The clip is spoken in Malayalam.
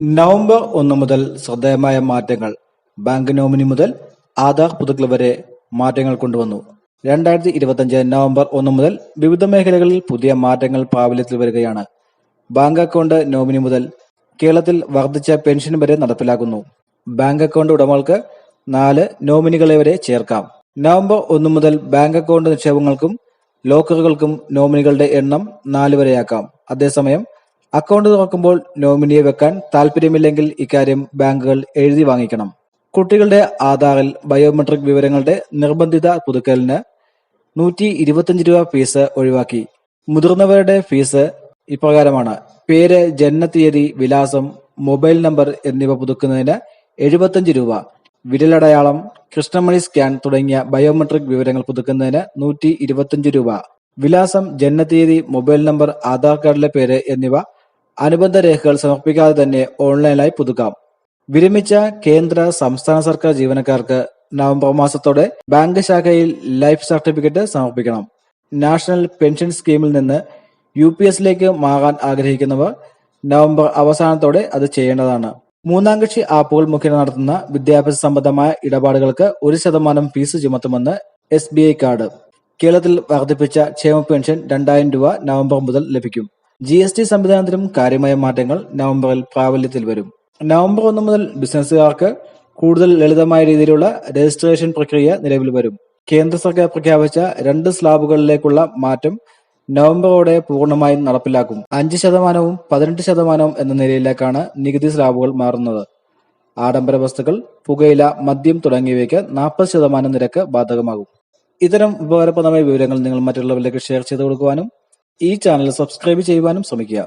നവംബർ ഒന്ന് മുതൽ ശ്രദ്ധേയമായ മാറ്റങ്ങൾ. ബാങ്ക് നോമിനി മുതൽ ആധാർ പുതുക്കൽ വരെ മാറ്റങ്ങൾ കൊണ്ടുവന്നു. രണ്ടായിരത്തി ഇരുപത്തഞ്ച് നവംബർ ഒന്ന് മുതൽ വിവിധ മേഖലകളിൽ പുതിയ മാറ്റങ്ങൾ പ്രാബല്യത്തിൽ വരികയാണ്. ബാങ്ക് അക്കൗണ്ട് നോമിനി മുതൽ കേരളത്തിൽ വർദ്ധിച്ച പെൻഷൻ വരെ നടപ്പിലാക്കുന്നു. ബാങ്ക് അക്കൗണ്ട് ഉടമകൾക്ക് നാല് നോമിനികളെ വരെ ചേർക്കാം. നവംബർ ഒന്ന് മുതൽ ബാങ്ക് അക്കൗണ്ട് നിക്ഷേപങ്ങൾക്കും ലോക്കറുകൾക്കും നോമിനികളുടെ എണ്ണം നാല് വരെയാക്കാം. അതേസമയം അക്കൗണ്ട് തുറക്കുമ്പോൾ നോമിനിയെ വെക്കാൻ താല്പര്യമില്ലെങ്കിൽ ഇക്കാര്യം ബാങ്കുകൾ എഴുതി വാങ്ങിക്കണം. കുട്ടികളുടെ ആധാറിൽ ബയോമെട്രിക് വിവരങ്ങളുടെ നിർബന്ധിത പുതുക്കലിന് നൂറ്റി ഇരുപത്തിയഞ്ച് രൂപ ഫീസ് ഒഴിവാക്കി. മുതിർന്നവരുടെ ഫീസ് ഇപ്രകാരമാണ്. പേര് ജനനത്തീയതി വിലാസം മൊബൈൽ നമ്പർ എന്നിവ പുതുക്കുന്നതിന് എഴുപത്തിയഞ്ച് രൂപ. വിരലടയാളം കൃഷ്ണമണി സ്കാൻ തുടങ്ങിയ ബയോമെട്രിക് വിവരങ്ങൾ പുതുക്കുന്നതിന് നൂറ്റി ഇരുപത്തിയഞ്ച് രൂപ. വിലാസം ജനനത്തീയതി മൊബൈൽ നമ്പർ ആധാർ കാർഡിലെ പേര് എന്നിവ അനുബന്ധ രേഖകൾ സമർപ്പിക്കാതെ തന്നെ ഓൺലൈനായി പുതുക്കാം. വിരമിച്ച കേന്ദ്ര സംസ്ഥാന സർക്കാർ ജീവനക്കാർക്ക് നവംബർ മാസത്തോടെ ബാങ്ക് ശാഖയിൽ ലൈഫ് സർട്ടിഫിക്കറ്റ് സമർപ്പിക്കണം. നാഷണൽ പെൻഷൻ സ്കീമിൽ നിന്ന് യു പി എസിലേക്ക് മാറാൻ ആഗ്രഹിക്കുന്നവർ നവംബർ അവസാനത്തോടെ അത് ചെയ്യേണ്ടതാണ്. മൂന്നാം കക്ഷി ആപ്പുകൾ മുഖേന നടത്തുന്ന വിദ്യാഭ്യാസ സംബന്ധമായ ഇടപാടുകൾക്ക് ഒരു ശതമാനം ഫീസ് ചുമത്തുമെന്ന് എസ് ബി ഐ കാർഡ്. കേരളത്തിൽ വർദ്ധിപ്പിച്ച ക്ഷേമ പെൻഷൻ രണ്ടായിരം രൂപ നവംബർ മുതൽ ലഭിക്കും. ജി എസ് ടി സംവിധാനത്തിലും കാര്യമായ മാറ്റങ്ങൾ നവംബറിൽ പ്രാബല്യത്തിൽ വരും. നവംബർ ഒന്ന് മുതൽ ബിസിനസ്സുകാർക്ക് കൂടുതൽ ലളിതമായ രീതിയിലുള്ള രജിസ്ട്രേഷൻ പ്രക്രിയ നിലവിൽ വരും. കേന്ദ്ര സർക്കാർ പ്രഖ്യാപിച്ച രണ്ട് സ്ലാബുകളിലേക്കുള്ള മാറ്റം നവംബറോടെ പൂർണമായും നടപ്പിലാക്കും. അഞ്ച് ശതമാനവും പതിനെട്ട് ശതമാനവും എന്ന നിലയിലേക്കാണ് നികുതി സ്ലാബുകൾ മാറുന്നത്. ആഡംബര വസ്തുക്കൾ പുകയില മദ്യം തുടങ്ങിയവയ്ക്ക് നാൽപ്പത് ശതമാനം നിരക്ക് ബാധകമാകും. ഇത്തരം ഉപകാരപ്രദമായ വിവരങ്ങൾ നിങ്ങൾ മറ്റുള്ളവരിലേക്ക് ഷെയർ ചെയ്തു കൊടുക്കുവാനും ഈ ചാനൽ സബ്സ്ക്രൈബ് ചെയ്യുവാനും ശ്രമിക്കുക.